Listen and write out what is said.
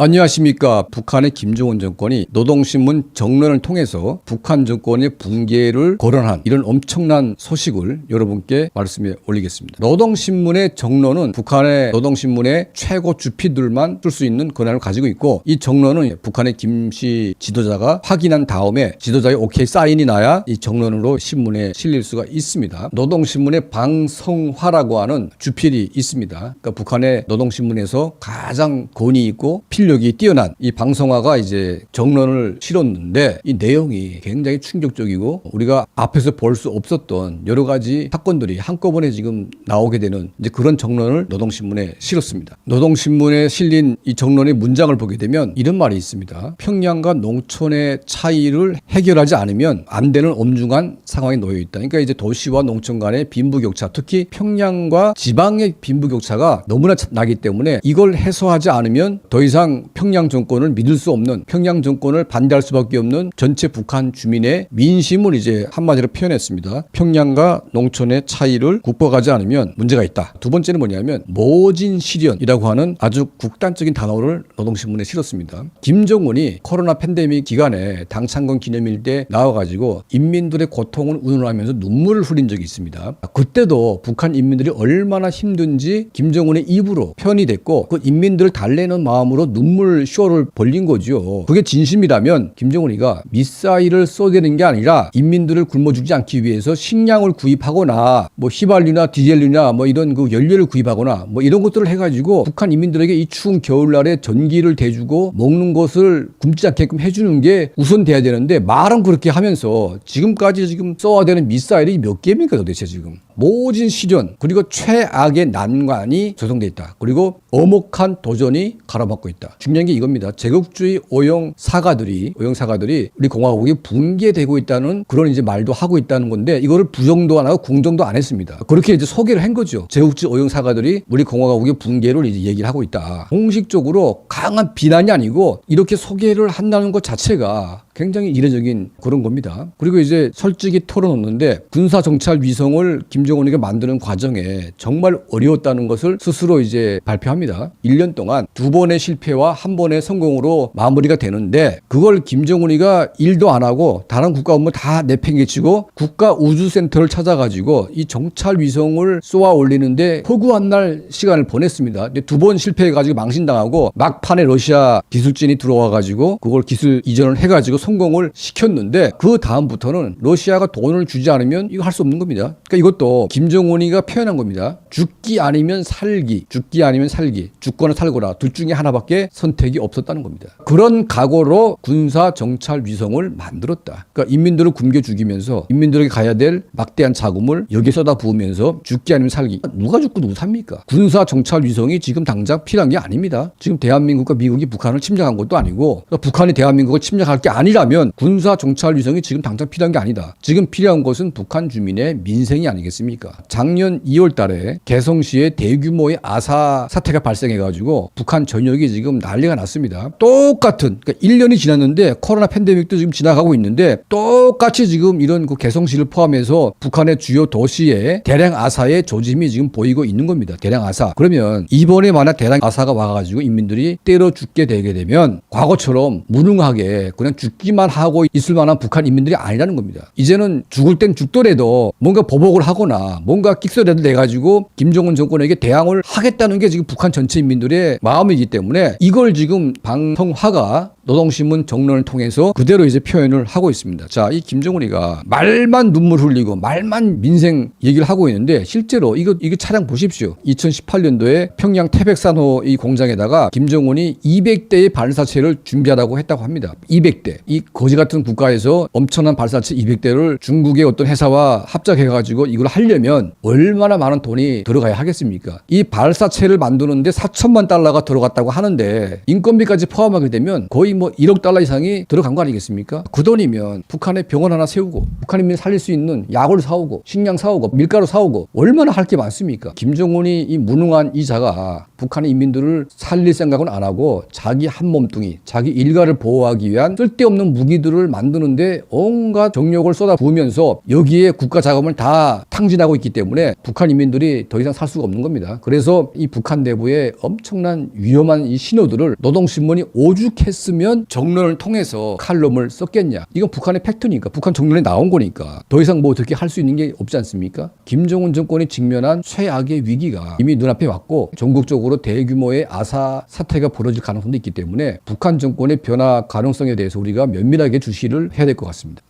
안녕하십니까. 북한의 김정은 정권이 노동신문 정론을 통해서 북한 정권의 붕괴를 거론한 이런 엄청난 소식을 여러분께 말씀에 올리겠습니다. 노동신문의 정론은 북한의 노동신문의 최고 주피들만 쓸 수 있는 권한을 가지고 있고 이 정론은 북한의 김씨 지도자가 확인한 다음에 지도자의 오케이 사인이 나야 이 정론으로 신문에 실릴 수가 있습니다. 노동신문의 방성화라고 하는 주필이 있습니다. 그러니까 북한의 노동신문에서 가장 권위 있고 필 력이 뛰어난 이 방성화가 이제 정론을 실었는데 이 내용이 굉장히 충격적이고 우리가 앞에서 볼 수 없었던 여러 가지 사건들이 한꺼번에 지금 나오게 되는 이제 그런 정론을 노동신문에 실었습니다. 노동신문에 실린 이 정론의 문장을 보게 되면 이런 말이 있습니다. 평양과 농촌의 차이를 해결하지 않으면 안 되는 엄중한 상황에 놓여 있다. 그러니까 이제 도시와 농촌 간의 빈부격차, 특히 평양과 지방의 빈부격차가 너무나 나기 때문에 이걸 해소하지 않으면 더 이상 평양 정권을 믿을 수 없는 평양 정권을 반대할 수밖에 없는 전체 북한 주민의 민심을 이제 한마디로 표현했습니다. 평양과 농촌의 차이를 극복하지 않으면 문제가 있다. 두 번째는 뭐냐면 모진 실현이라고 하는 아주 극단적인 단어를 노동신문에 실었습니다. 김정은이 코로나 팬데믹 기간에 당창건 기념일 때 나와가지고 인민들의 고통을 운운하면서 눈물을 흘린 적이 있습니다. 그때도 북한 인민들이 얼마나 힘든지 김정은의 입으로 표현이 됐고 그 인민들을 달래는 마음으로 눈물 쇼를 벌린 거죠. 그게 진심이라면 김정은이가 미사일을 쏘대는 게 아니라 인민들을 굶어 죽지 않기 위해서 식량을 구입하거나 뭐 휘발유나 디젤유나 뭐 이런 그 연료를 구입하거나 뭐 이런 것들을 해가지고 북한 인민들에게 이 추운 겨울날에 전기를 대주고 먹는 것을 굶지 않게끔 해주는 게 우선 돼야 되는데 말은 그렇게 하면서 지금까지 지금 써야 되는 미사일이 몇 개입니까 도대체 지금 모진 시련 그리고 최악의 난관이 조성돼 있다. 그리고 엄혹한 도전이 가로막고 있다. 중요한 게 이겁니다. 제국주의 오용 사가들이 오용 사가들이 우리 공화국이 붕괴되고 있다는 그런 이제 말도 하고 있다는 건데 이거를 부정도 안 하고 궁정도 안 했습니다. 그렇게 이제 소개를 한 거죠. 제국주의 오용 사가들이 우리 공화국의 붕괴를 이제 얘기를 하고 있다. 공식적으로 강한 비난이 아니고 이렇게 소개를 한다는 것 자체가 굉장히 이례적인 그런 겁니다. 그리고 이제 솔직히 털어놓는데 군사 정찰 위성을 김정은에게 만드는 과정에 정말 어려웠다는 것을 스스로 이제 발표합니다. 1년 동안 두 번의 실패와 한 번의 성공으로 마무리가 되는데 그걸 김정은이가 일도 안 하고 다른 국가 업무 다 내팽개치고 국가 우주센터를 찾아가지고 이 정찰 위성을 쏘아 올리는데 허구한 날 시간을 보냈습니다. 두번 실패해가지고 망신당하고 막판에 러시아 기술진이 들어와가지고 그걸 기술 이전을 해가지고 성공을 시켰는데 그 다음부터는 러시아가 돈을 주지 않으면 이거 할 수 없는 겁니다. 그러니까 이것도 김정은이가 표현한 겁니다. 죽기 아니면 살기, 죽기 아니면 살기, 죽거나 살거나 둘 중에 하나밖에 선택이 없었다는 겁니다. 그런 각오로 군사 정찰 위성을 만들었다. 그러니까 인민들을 굶겨 죽이면서 인민들에게 가야 될 막대한 자금을 여기에 쏟아 부으면서 죽기 아니면 살기. 누가 죽고 누구 삽니까? 군사 정찰 위성이 지금 당장 필요한 게 아닙니다. 지금 대한민국과 미국이 북한을 침략한 것도 아니고 그러니까 북한이 대한민국을 침략할 게 아니라 면 군사 정찰 위성이 지금 당장 필요한 게 아니다. 지금 필요한 것은 북한 주민의 민생이 아니겠습니까? 작년 2월 달에 개성시에 대규모의 아사 사태가 발생해 가지고 북한 전역이 지금 난리가 났습니다. 똑같은 그러니까 1년이 지났는데 코로나 팬데믹도 지금 지나가고 있는데 똑같이 지금 이런 그 개성시를 포함해서 북한의 주요 도시에 대량 아사의 조짐이 지금 보이고 있는 겁니다. 대량 아사. 그러면 이번에 만약 대량 아사가 와가지고 인민들이 때려 죽게 되게 되면 과거처럼 무능하게 그냥 죽기 만 하고 있을 만한 북한 인민들이 아니라는 겁니다. 이제는 죽을 땐 죽더라도 뭔가 보복을 하거나 뭔가 끽소리라도 내가지고 김정은 정권에게 대항을 하겠다는 게 지금 북한 전체 인민들의 마음이기 때문에 이걸 지금 방송화가 노동신문 정론을 통해서 그대로 이제 표현을 하고 있습니다. 자, 이 김정은이가 말만 눈물 흘리고 말만 민생 얘기를 하고 있는데 실제로 이거 이거 차량 보십시오. 2018년도에 평양 태백산호 이 공장에다가 김정은이 200대의 발사체를 준비하라고 했다고 합니다. 200대. 이 거지 같은 국가에서 엄청난 발사체 200대를 중국의 어떤 회사와 합작해 가지고 이걸 하려면 얼마나 많은 돈이 들어가야 하겠습니까? 이 발사체를 만드는데 4천만 달러가 들어갔다고 하는데 인건비까지 포함하게 되면 거의 뭐 1억 달러 이상이 들어간 거 아니겠습니까? 그 돈이면 북한에 병원 하나 세우고 북한 인민 살릴 수 있는 약을 사오고 식량 사오고 밀가루 사오고 얼마나 할 게 많습니까? 김정은이 이 무능한 이자가 북한의 인민들을 살릴 생각은 안 하고 자기 한 몸뚱이, 자기 일가를 보호하기 위한 쓸데없는 무기들을 만드는데 온갖 정력을 쏟아 부으면서 여기에 국가 자금을 다 탕진하고 있기 때문에 북한 인민들이 더 이상 살 수가 없는 겁니다. 그래서 이 북한 내부에 엄청난 위험한 이 신호들을 노동신문이 오죽했으면 정론을 통해서 칼럼을 썼겠냐. 이건 북한의 팩트니까 북한 정론에 나온 거니까 더 이상 뭐 어떻게 할 수 있는 게 없지 않습니까? 김정은 정권이 직면한 최악의 위기가 이미 눈앞에 왔고 전국 적으로 대규모의 아사 사태가 벌어질 가능성도 있기 때문에 북한 정권의 변화 가능성에 대해서 우리가 면밀하게 주시를 해야 될 것 같습니다.